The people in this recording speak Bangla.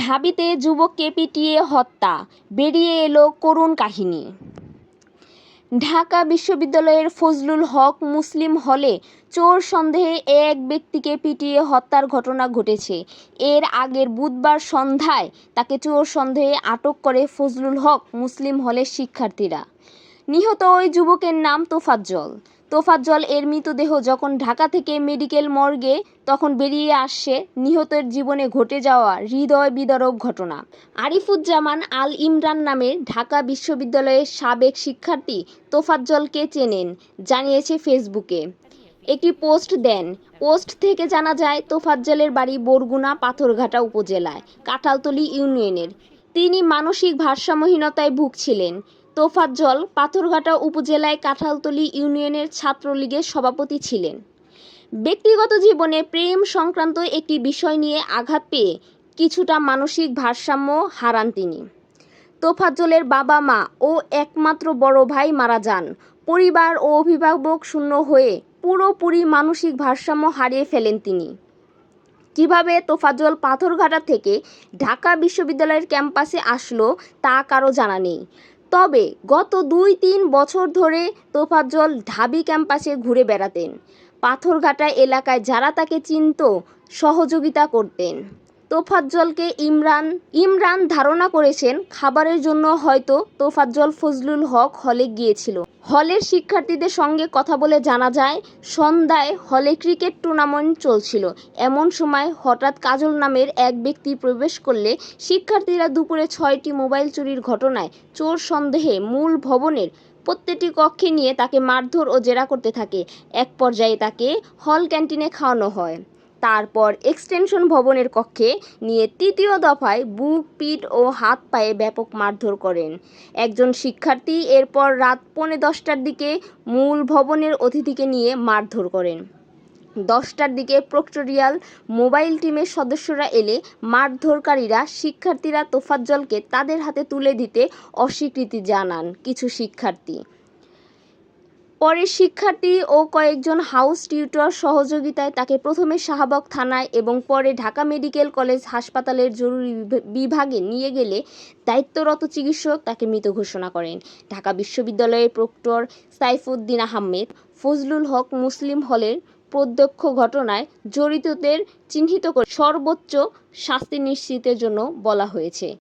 ঢাবিতে যুবককে পিটিয়ে হত্যা। বেরিয়ে এলো করুণ কাহিনী। ঢাকা বিশ্ববিদ্যালয়ের ফজলুল হক মুসলিম হলে চোর সন্দেহে এক ব্যক্তিকে পিটিয়ে হত্যার ঘটনা ঘটেছে। এর আগের বুধবার সন্ধ্যায় তাকে চোর সন্দেহে আটক করে ফজলুল হক মুসলিম হলের শিক্ষার্থীরা। নিহত ওই যুবকের নাম তোফাজ্জল। তোফাজ্জল এর মৃতদেহ যখন ঢাকা থেকে মেডিকেল মর্গে তখন বেরিয়ে আসছে নিহতের জীবনে ঘটে যাওয়া হৃদয় বিদারক ঘটনা। আরিফুজ্জামান আল ইমরান নামে ঢাকা বিশ্ববিদ্যালয়ের সাবেক শিক্ষার্থী তোফাজ্জলকে চেনেন, জানিয়েছে ফেসবুকে। একটি পোস্ট দেন। পোস্ট থেকে জানা যায় তোফাজ্জলের বাড়ি বরগুনা পাথরঘাটা উপজেলায়, কাঁঠালতলী ইউনিয়নের। তিনি মানসিক ভারসাম্যহীনতায় ভুগছিলেন। তোফাজ্জল পাথরঘাটা উপজেলায় কাঁঠালতলী ইউনিয়নের ছাত্রলীগের সভাপতি ছিলেন। ব্যক্তিগত জীবনে প্রেম সংক্রান্ত একটি বিষয় নিয়ে আঘাত পেয়ে কিছুটা মানসিক ভারসাম্য হারান তিনি। তোফাজ্জলের বাবা মা ও একমাত্র বড় ভাই মারা যান। পরিবার ও অভিভাবক শূন্য হয়ে পুরোপুরি মানসিক ভারসাম্য হারিয়ে ফেলেন তিনি। কীভাবে তোফাজ্জল পাথরঘাটা থেকে ঢাকা বিশ্ববিদ্যালয়ের ক্যাম্পাসে আসলো তা কারও জানা নেই। তবে গত দুই তিন বছর ধরে তোফাজ্জল ঢাবি ক্যাম্পাসে ঘুরে বেড়াতেন। পাথরঘাটা এলাকায় যারা তাকে চিনত, সহযোগিতা করতেন। তোফাজ্জলকে ইমরান ইমরান ধারণা করেছেন খাবারের জন্য হয়তো তোফাজ্জল ফজলুল হক হলে গিয়েছিল। হলের শিক্ষার্থীদের সঙ্গে কথা বলে জানা যায়, সন্ধ্যায় হলে ক্রিকেট টুর্নামেন্ট চলছিল। এমন সময় হঠাৎ কাজল নামের এক ব্যক্তি প্রবেশ করলে শিক্ষার্থীরা দুপুরে ছয়টি মোবাইল চুরির ঘটনায় চোর সন্দেহে মূল ভবনের প্রত্যেকটি কক্ষে নিয়ে তাকে মারধর ও জেরা করতে থাকে। এক পর্যায়ে তাকে হল ক্যান্টিনে খাওয়ানো হয়। তারপর এক্সটেনশন ভবনের কক্ষে নিয়ে তৃতীয় দফায় বুক, পিঠ ও হাত পায়ে ব্যাপক মারধর করেন। একজন শিক্ষার্থী এরপর রাত পৌনে দশটার দিকে মূল ভবনের অতিথিকে নিয়ে মারধর করেন। দশটার দিকে প্রক্টোরিয়াল মোবাইল টিমের সদস্যরা এলে মারধরকারীরা শিক্ষার্থীরা তোফাজ্জলকে তাদের হাতে তুলে দিতে অস্বীকৃতি জানান কিছু শিক্ষার্থী। পরে শিক্ষার্থী ও কয়েকজন হাউস টিউটর সহযোগিতায় তাকে প্রথমে শাহবাগ থানায় এবং পরে ঢাকা মেডিকেল কলেজ হাসপাতালের জরুরি বিভ- বিভাগে নিয়ে গেলে দায়িত্বরত চিকিৎসক তাকে মৃত ঘোষণা করেন। ঢাকা বিশ্ববিদ্যালয়ের প্রক্টর সাইফুদ্দিন আহমেদ ফজলুল হক মুসলিম হলের প্রত্যক্ষ ঘটনায় জড়িতদের চিহ্নিত করে সর্বোচ্চ শাস্তি নিশ্চিতের জন্য বলা হয়েছে।